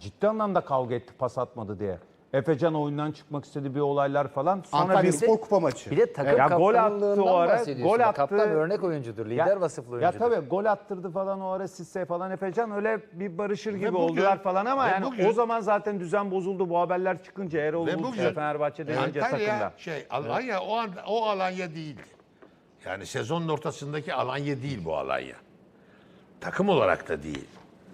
ciddi anlamda kavga etti pas atmadı diye. Efecan oyundan çıkmak istedi bir olaylar falan. Sonra Antalya bir Spor Kupa maçı. Bir de takım Ya gol attı o ara, gol attı. Kaptan örnek oyuncudur, lider vasıflı Ya oyuncudur. tabii gol attırdı falan o ara Sisse falan Efecan öyle bir barışır gibi bugün- oldular falan ama yani bugün- o zaman zaten düzen bozuldu bu haberler çıkınca Erol Ve Bulut Fenerbahçe denince Antalya takımda. şey Alanya o an, o Alanya değildi. Yani sezonun ortasındaki Alanya değil bu Alanya. Takım olarak da değil.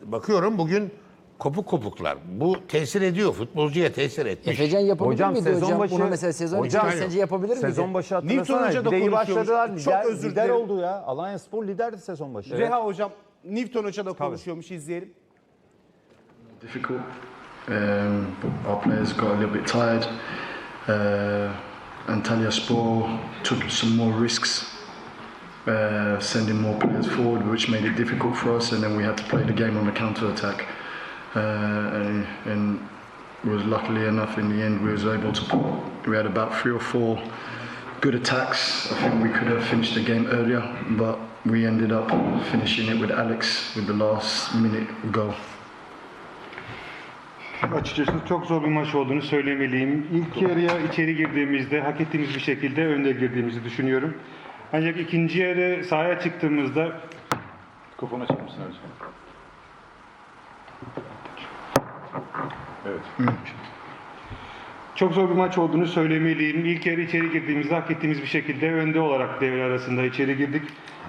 Bakıyorum bugün kopuk kopuklar. Bu tesir ediyor. Futbolcuya tesir etmiş. Efecan yapabilir Hocam miydi sezon hocam? başı Bunu mesela sezon Hocam, içinde sence yapabilir miydi? Sezon başı Newton hatırlasana. Hoca da başladılar. Çok Lider, özür lider dilerim. oldu ya. Alanya Spor liderdi sezon başı. Reha hocam Newton Hoca da konuşuyormuş izleyelim. difficult. Um, our players got a little bit tired. Uh, Antalya Spor took some more risks, uh, sending more players forward, which made it difficult for us. And then we had to play the game on the counter attack. Uh, and, was luckily enough in the end we was able to put. We had about three or four good attacks. I think we could have finished the game earlier, but we ended up finishing it with Alex with the last minute goal. Açıkçası çok zor bir maç olduğunu söylemeliyim. İlk yarıya içeri girdiğimizde hak ettiğimiz bir şekilde önde girdiğimizi düşünüyorum. Ancak ikinci yarı sahaya çıktığımızda Mikrofon açar mısın Ercan? Çok zor bir maç olduğunu söylemeliyim. İlk yarı içeri girdiğimizde hak ettiğimiz bir şekilde önde olarak devre arasında içeri girdik.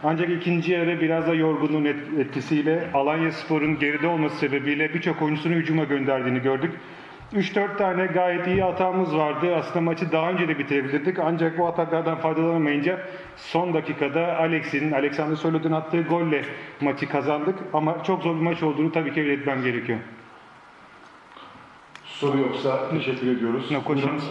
Ancak ikinci yarı biraz da yorgunluğun et- etkisiyle Alanya Spor'un geride olması sebebiyle birçok oyuncusunu hücuma gönderdiğini gördük. 3-4 tane gayet iyi hatamız vardı. Aslında maçı daha önce de bitirebilirdik. Ancak bu ataklardan faydalanamayınca son dakikada Alex'in, Alexander Sörlot'un attığı golle maçı kazandık. Ama çok zor bir maç olduğunu tabii ki belirtmem gerekiyor. Soru yoksa teşekkür ediyoruz. No questions?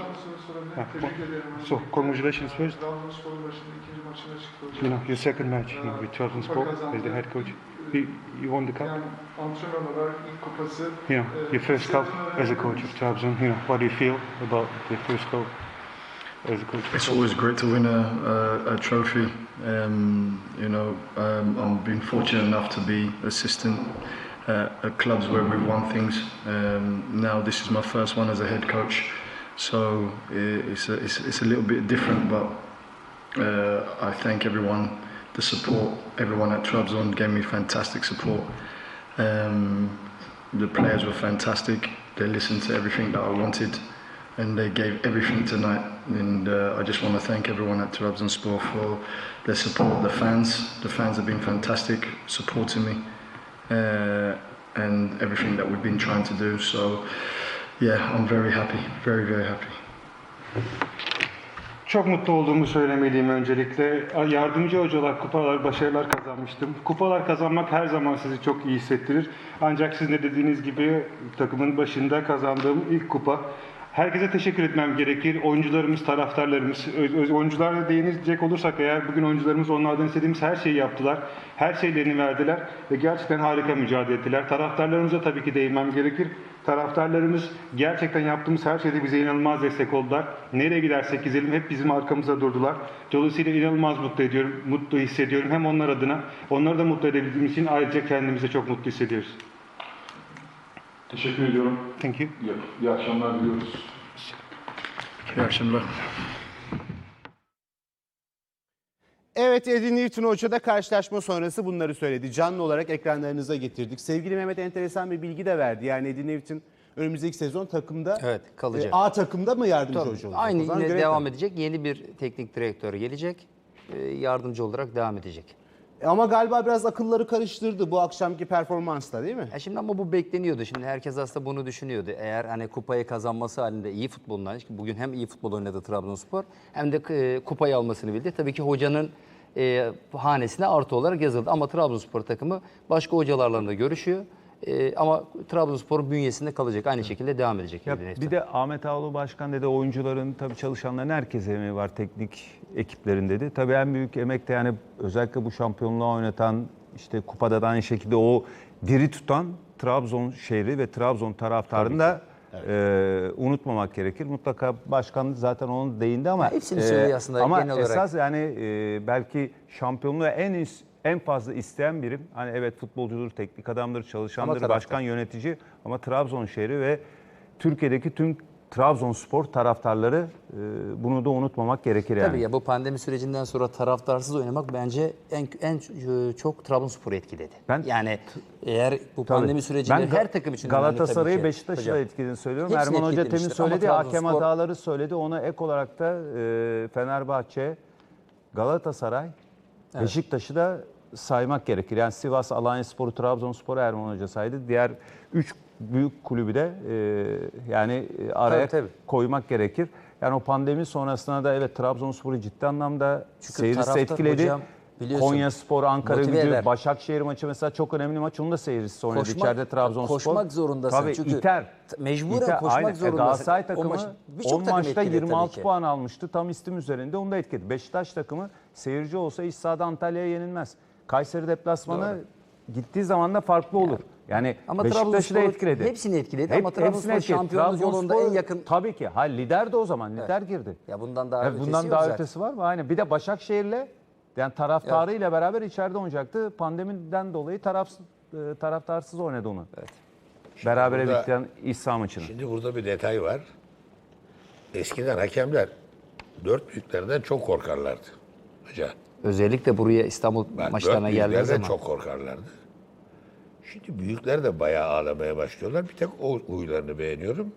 sorabilirim. Tebrik ederim. So, congratulations first. Trabzonspor'un başında ikinci maçına çıktı hocam. You know, your second match you know, with Trabzonspor as the head coach. You, you won the cup. Yani antrenör olarak ilk kupası. You know, your first cup as a coach of Trabzon. You know, what do you feel about the first cup as a coach? It's always great to win a, a, a trophy. Um, you know, um, I've been fortunate enough to be assistant uh, at clubs where we've won things. Um, now this is my first one as a head coach, so it's a, it's, it's a little bit different. But uh, I thank everyone, the support. Everyone at Trabzon gave me fantastic support. Um, the players were fantastic. They listened to everything that I wanted and they gave everything tonight. And uh, I just want to thank everyone at Trabzonspor for their support. The fans, the fans have been fantastic, supporting me, and everything that we've been trying to do. So, yeah, I'm very happy, very very happy. Çok mutlu olduğumu söylemeliyim öncelikle. Yardımcı hoca olarak kupalar, başarılar kazanmıştım. Kupalar kazanmak her zaman sizi çok iyi hissettirir. Ancak sizin de dediğiniz gibi takımın başında kazandığım ilk kupa. Herkese teşekkür etmem gerekir. Oyuncularımız, taraftarlarımız, oyuncularla değinecek olursak eğer bugün oyuncularımız onlardan istediğimiz her şeyi yaptılar. Her şeylerini verdiler ve gerçekten harika mücadele ettiler. Taraftarlarımıza tabii ki değinmem gerekir. Taraftarlarımız gerçekten yaptığımız her şeyde bize inanılmaz destek oldular. Nereye gidersek gidelim hep bizim arkamızda durdular. Dolayısıyla inanılmaz mutlu ediyorum, mutlu hissediyorum hem onlar adına. Onları da mutlu edebildiğim için ayrıca kendimizi çok mutlu hissediyoruz. Teşekkür ediyorum. Thank you. İyi, iyi akşamlar diliyoruz. İyi akşamlar. Evet Eddie Newton Hoca da karşılaşma sonrası bunları söyledi. Canlı olarak ekranlarınıza getirdik. Sevgili Mehmet enteresan bir bilgi de verdi. Yani Eddie Newton önümüzdeki sezon takımda Evet, kalacak. e, A takımda mı yardımcı Tabii, hoca olacak? Aynı yine devam edecek. Yeni bir teknik direktör gelecek. Ee, Yardımcı olarak devam edecek. Ama galiba biraz akılları karıştırdı bu akşamki performansla değil mi? Ya şimdi ama bu bekleniyordu. Şimdi herkes aslında bunu düşünüyordu. Eğer hani kupayı kazanması halinde iyi futbolundan, bugün hem iyi futbol oynadı Trabzonspor hem de e, kupayı almasını bildi. Tabii ki hocanın e, hanesine artı olarak yazıldı. Ama Trabzonspor takımı başka hocalarla da görüşüyor. E, ama Trabzonspor'un bünyesinde kalacak. Aynı şekilde devam edecek. Ya bir de Ahmet Ağaoğlu Başkan dedi oyuncuların tabii çalışanların herkese emeği var teknik ekiplerin dedi. Tabii en büyük emek de yani özellikle bu şampiyonluğa oynatan işte kupada da aynı şekilde o diri tutan Trabzon şehri ve Trabzon taraftarını da e, unutmamak gerekir. Mutlaka başkan zaten onu değindi ama hepsini söylüyor aslında ama genel olarak. esas yani e, belki şampiyonluğa en en fazla isteyen birim. Hani evet futbolcudur, teknik adamdır, çalışandır, başkan, yönetici ama Trabzon şehri ve Türkiye'deki tüm Trabzonspor taraftarları e, bunu da unutmamak gerekir yani. Tabii ya bu pandemi sürecinden sonra taraftarsız oynamak bence en en çok Trabzonspor'u etkiledi. Ben- yani eğer bu Tabii. pandemi sürecinde Ben her takım için Galatasaray'ı. Beşiktaş'ı da etkilediğini söylüyorum. Hepsini Erman Hoca temin söyledi, hakem hataları söyledi. Ona ek olarak da e, Fenerbahçe, Galatasaray, Beşiktaş'ı da saymak gerekir. Yani Sivas, Alanyaspor'u, Trabzonspor'u Erman Hoca saydı. Diğer üç büyük kulübü de e, yani e, araya Tabii, tabii. koymak gerekir. Yani o pandemi sonrasında da evet Trabzonspor'u ciddi anlamda seyircisi etkiledi. hocam Konya Spor, Ankara Gücü, eder. Başakşehir maçı mesela çok önemli maç. Onun da seyircisi oynadı Koşmak- içeride Trabzonspor. koşmak zorundasın Tabii çünkü iter. mecburen İter, koşmak aynen. E, zorundasın. Galatasaray takımı maç- birçok 10 takım maçta etkiledi 26 tabii ki. puan almıştı. Tam istim üzerinde onu da etkiledi. Beşiktaş takımı seyirci olsa iç sahada Antalya'ya yenilmez. Kayseri deplasmanı gittiği zaman da farklı olur. Yani Ama Beşiktaş'ı da Trabzonspor etkiledi. hepsini etkiledi ama Trabzonspor etkiledi. şampiyonluk yolunda en yakın- Tabii ki. Ha lider de o zaman. Lider girdi. Ya bundan daha Ya ötesi bundan yok daha zaten. ötesi var mı? Aynen. Bir de Başakşehir'le yani taraftarıyla beraber içeride oynayacaktı. Pandemiden dolayı taraf, e, taraftarsız oynadı onu. Berabere burada- biten İsa maçını. Şimdi burada bir detay var. Eskiden hakemler dört büyüklerden çok korkarlardı. Hoca. Özellikle buraya İstanbul Bak, maçlarına geldiği zaman. çok korkarlardı. Şimdi büyükler de bayağı ağlamaya başlıyorlar. Bir tek o huylarını beğeniyorum.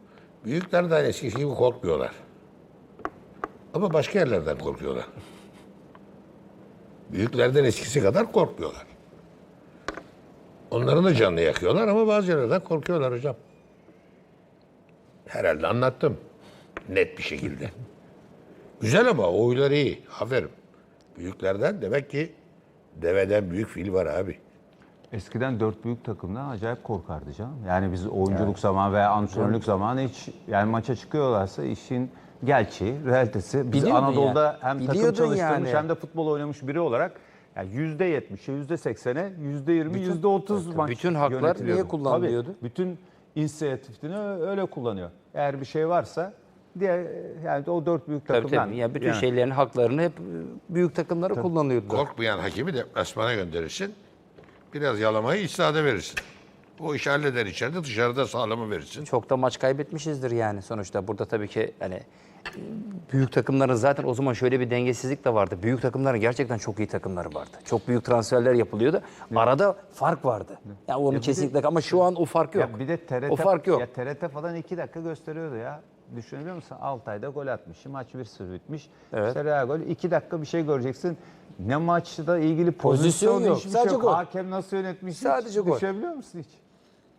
Büyükler de eskisi gibi korkmuyorlar. Ama başka yerlerden korkuyorlar. Büyüklerden eskisi kadar korkmuyorlar. Onların da canını yakıyorlar ama bazı yerlerden korkuyorlar hocam. Herhalde anlattım. Net bir şekilde. Güzel ama o huylar iyi. Aferin. Büyüklerden demek ki deveden büyük fil var abi. Eskiden dört büyük takımdan acayip korkardı canım. Yani biz oyunculuk zamanı veya antrenörlük zamanı hiç yani maça çıkıyorlarsa işin gerçeği, realitesi. Biz Biliyordun Anadolu'da yani. hem takım Biliyordun çalıştırmış yani. hem de futbol oynamış biri olarak yani yüzde yetmişe, yüzde seksene, yüzde yirmi, yüzde otuz maç bütün haklar niye kullanılıyordu? Tabii, bütün inisiyatifini öyle kullanıyor. Eğer bir şey varsa diye yani o dört büyük Tabii takımdan. tabii. Ya bütün yani. şeylerin haklarını hep e, büyük takımlara kullanıyordu. Korkmayan hakemi deplasmana gönderirsin. Biraz yalamayı iç sahada verirsin. O işi halleder içeride, dışarıda sağlamı verirsin. Çok da maç kaybetmişizdir yani sonuçta. Burada tabii ki hani büyük takımların zaten o zaman şöyle bir dengesizlik de vardı. Büyük takımların gerçekten çok iyi takımları vardı. Çok büyük transferler yapılıyordu. Arada fark vardı. Yani onu kesinlikle ama şu an o fark yok. Ya bir de TRT, o fark yok. Ya TRT falan iki dakika gösteriyordu ya. Düşünebiliyor musun? Altay'da gol atmış. Maç 1-0 bitmiş. Evet. İşte Real gol. iki dakika bir şey göreceksin. Ne maçla ilgili Pozisyon pozisyon, yok. hiçbir Sadece şey yok. gol. Hakem nasıl yönetmiş Sadece hiç gol. Düşünebiliyor musun hiç?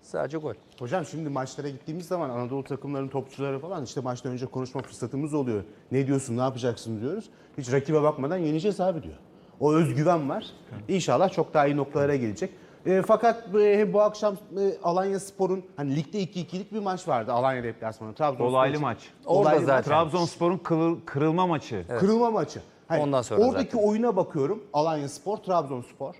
Sadece gol. Hocam şimdi maçlara gittiğimiz zaman Anadolu takımlarının topçuları falan işte maçtan önce konuşma fırsatımız oluyor. Ne diyorsun, ne yapacaksın diyoruz. Hiç rakibe bakmadan yeneceğiz abi diyor. O özgüven var. İnşallah çok daha iyi noktalara gelecek. E, fakat e, bu akşam e, Alanya Spor'un hani ligde 2-2'lik bir maç vardı Alanya deplasmanı. Trabzonspor Olaylı için. maç. Orada Olaylı zaten. Trabzonspor'un kırıl- kırılma maçı. Kırılma maçı. Hayır, Ondan sonra oradaki zaten. oyuna bakıyorum. Alanya Spor, Trabzonspor.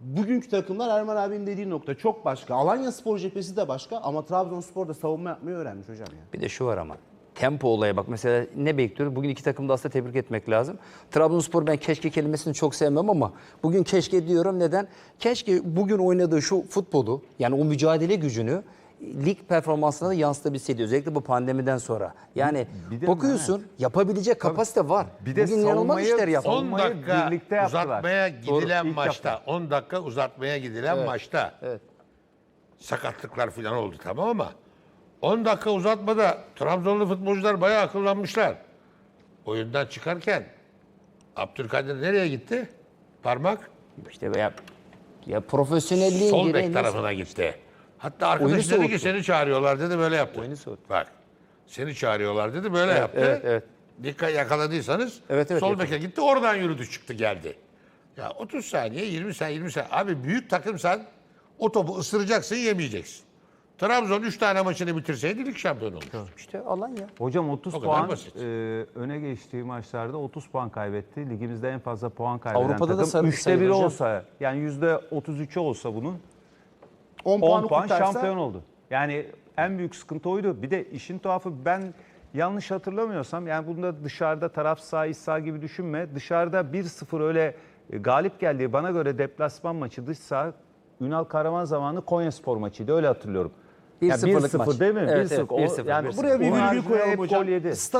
Bugünkü takımlar Erman abinin dediği nokta çok başka. Alanya Spor cephesi de başka ama Trabzonspor da savunma yapmayı öğrenmiş hocam ya. Bir de şu var ama. Tempo olaya bak. Mesela ne bekliyoruz? Bugün iki takımda aslında tebrik etmek lazım. Trabzonspor ben keşke kelimesini çok sevmem ama bugün keşke diyorum. Neden? Keşke bugün oynadığı şu futbolu yani o mücadele gücünü lig performansına da yansıtabilseydi. Özellikle bu pandemiden sonra. Yani Bir de- bakıyorsun yapabilecek kapasite var. Bir de bugün inanılmaz savunmayı- işler yaptı. 10 Savunmayı dakika birlikte yaptılar. uzatmaya Doğru, gidilen ilk maçta, defa. 10 dakika uzatmaya gidilen maçta evet. sakatlıklar falan oldu tamam ama 10 dakika uzatmada Trabzonlu futbolcular bayağı akıllanmışlar. Oyundan çıkarken Abdülkadir nereye gitti? Parmak İşte ya, ya profesyonelliğin sol bek tarafına gitti. Hatta arkadaş dedi ki seni çağırıyorlar dedi böyle yaptı. Oyunu soğuttu. Bak seni çağırıyorlar dedi böyle yaptı. evet, evet. Dikkat yakaladıysanız Evet, evet, sol beke gitti oradan yürüdü çıktı geldi. Ya 30 saniye 20 saniye 20 saniye. Abi büyük takımsan o topu ısıracaksın yemeyeceksin. Trabzon 3 tane maçını bitirseydi lig şampiyonu olur. İşte Alanya. Hocam 30 O kadar puan basit. e, öne geçtiği maçlarda 30 puan kaybetti. Ligimizde en fazla puan kaybeden Avrupa'da da takım. sarı- Üçte sayılır hocam. olsa yani yüzde 33'ü olsa bunun 10 10 puanı puan kurtarsa şampiyon oldu. Yani en büyük sıkıntı oydu. Bir de işin tuhafı ben yanlış hatırlamıyorsam yani bunda dışarıda taraf sağ iç sağ gibi düşünme. Dışarıda 1-0 öyle E, galip geldiği bana göre deplasman maçı dış saha Ünal Karaman zamanı Konya Spor maçıydı öyle hatırlıyorum. 1-0'lık 1-0 maç. değil mi? Evet, 1-0. evet, O- 1-0, yani 1-0. Buraya bir o virgül koyalım hep hocam. gol yedi.